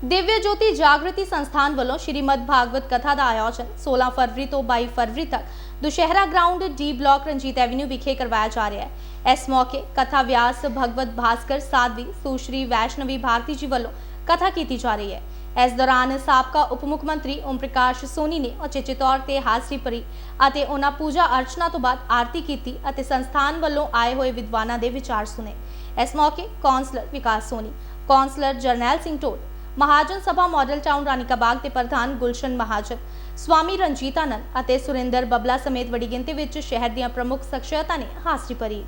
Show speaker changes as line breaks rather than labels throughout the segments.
ਦਿਵਯ ਜੋਤੀ ਜਾਗਰਤੀ ਸੰਸਥਾਨ ਵੱਲੋਂ ਸ਼੍ਰੀਮਦ ਭਾਗਵਤ ਕਥਾ ਦਾ ਆਯੋਜਨ 16 ਫਰਵਰੀ ਤੋਂ 22 ਫਰਵਰੀ ਤੱਕ Dussehra ground D block Ranjit avenue ਵਿਖੇ ਕਰਵਾਇਆ ਜਾ ਰਿਹਾ ਹੈ ਇਸ ਮੌਕੇ ਕਥਾ ਵਿਆਸ ਭਗਵਤ ਭਾਸਕਰ ਸਾਧਵੀ ਸੁਸ਼ਰੀ ਵੈਸ਼ਨਵੀ ਭਾਰਤੀ ਜੀ ਵੱਲੋਂ ਕਥਾ ਕੀਤੀ ਜਾ ਰਹੀ ਹੈ ਇਸ ਦੌਰਾਨ ਸਾਬਕਾ ਉਪ ਮੁੱਖ ਮੰਤਰੀ ਓਮ ਪ੍ਰਕਾਸ਼ ਸੋਨੀ ਨੇ ਉਚੇਚੇ ਤੌਰ ਤੇ ਹਾਜ਼ਰੀ ਭਰੀ ਅਤੇ ਉਹਨਾਂ ਪੂਜਾ ਅਰਚਨਾ ਤੋਂ ਬਾਅਦ ਆਰਤੀ ਕੀਤੀ ਅਤੇ ਸੰਸਥਾਨ ਵੱਲੋਂ ਆਏ ਹੋਏ ਵਿਦਵਾਨਾਂ ਦੇ ਵਿਚਾਰ ਸੁਨੇ ਇਸ ਮੌਕੇ councillor Vikas Soni councillor Jarnail Singh Tot Mahajan Sabha model town Ranika Bagh ਦੇ ਪ੍ਰਧਾਨ ਗੁਲਸ਼ਨ ਮਹਾਜਨ, ਸਵਾਮੀ ਰਣਜੀਤਾਨੰਦ ਅਤੇ ਸੁਰਿੰਦਰ ਬਬਲਾ ਸਮੇਤ ਵੱਡੀ ਗਿਣਤੀ ਵਿੱਚ ਸ਼ਹਿਰ ਦੀਆਂ ਪ੍ਰਮੁੱਖ ਸ਼ਖਸੀਅਤਾਂ ਨੇ ਹਾਜ਼ਰੀ ਭਰੀ।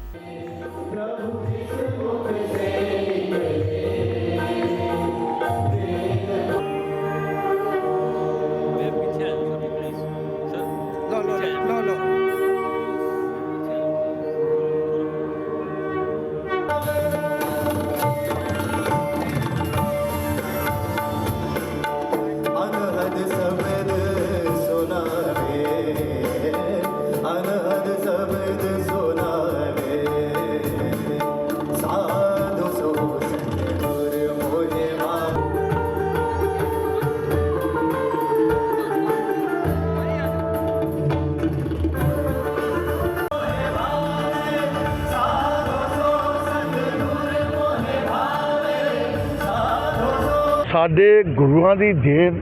ਸਾਡੇ ਗੁਰੂਆਂ ਦੀ ਦੇਣ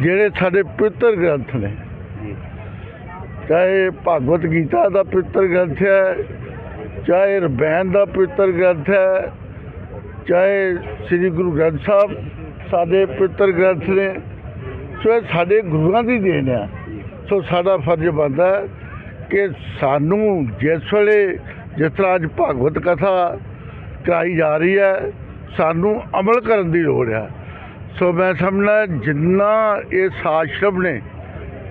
ਜਿਹੜੇ ਸਾਡੇ ਪਵਿੱਤਰ ਗ੍ਰੰਥ ਨੇ। ਚਾਹੇ ਭਾਗਵਤ ਗੀਤਾ ਦਾ ਪਵਿੱਤਰ ਗ੍ਰੰਥ ਹੈ ਚਾਹੇ ਰਬੈਨ ਦਾ ਪਵਿੱਤਰ ਗ੍ਰੰਥ ਹੈ ਚਾਹੇ ਸ੍ਰੀ ਗੁਰੂ ਗ੍ਰੰਥ ਸਾਹਿਬ ਸਾਡੇ ਪਵਿੱਤਰ ਗ੍ਰੰਥ ਨੇ ਸੋ ਇਹ ਸਾਡੇ ਗੁਰੂਆਂ ਦੀ ਦੇਣ ਆ। ਸੋ ਸਾਡਾ ਫਰਜ਼ ਬਣਦਾ ਹੈ ਕਿ ਸਾਨੂੰ ਜਿਸ ਵੇਲੇ ਜਿਸ ਤਰ੍ਹਾਂ ਅੱਜ ਭਾਗਵਤ ਕਥਾ ਕਰਾਈ ਜਾ ਰਹੀ ਹੈ ਸਾਨੂੰ ਅਮਲ ਕਰਨ ਦੀ ਲੋੜ ਹੈ। ਸੋ ਮੈਂ ਸਮਝਣਾ ਜਿੰਨਾ ਇਹ ਸਾਸ਼ਰਮ ਨੇ,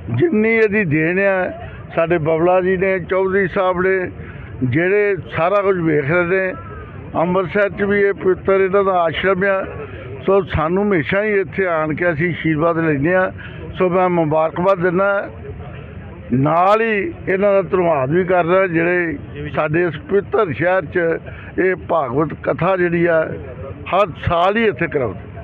ਜਿੰਨੀ ਇਹਦੀ ਦੇਣ ਹੈ, ਸਾਡੇ ਬਬਲਾ ਜੀ ਨੇ, ਚੌਧਰੀ ਸਾਹਿਬ ਨੇ, ਜਿਹੜੇ ਸਾਰਾ ਕੁਝ ਵੇਖ ਰਹੇ ਨੇ, ਅੰਮ੍ਰਿਤਸਰ 'ਚ ਵੀ ਇਹ ਪਵਿੱਤਰ ਇਹਨਾਂ ਦਾ ਆਸ਼ਰਮ ਆ। ਸੋ ਸਾਨੂੰ ਹਮੇਸ਼ਾ ਹੀ ਇੱਥੇ ਆਣ ਕੇ ਅਸੀਂ ਆਸ਼ੀਰਵਾਦ ਲੈਂਦੇ ਆ ਸੋ ਮੈਂ ਮੁਬਾਰਕਬਾਦ ਦਿੰਦਾ ਨਾਲ ਹੀ ਇਹਨਾਂ ਦਾ ਧੰਨਵਾਦ ਵੀ ਕਰਦਾ ਜਿਹੜੇ ਸਾਡੇ ਇਸ ਪਵਿੱਤਰ ਸ਼ਹਿਰ 'ਚ ਇਹ ਭਾਗਵਤ ਕਥਾ ਜਿਹੜੀ ਆ ਹਰ ਸਾਲ ਹੀ ਇੱਥੇ ਕਰਾਉਂਦੇ।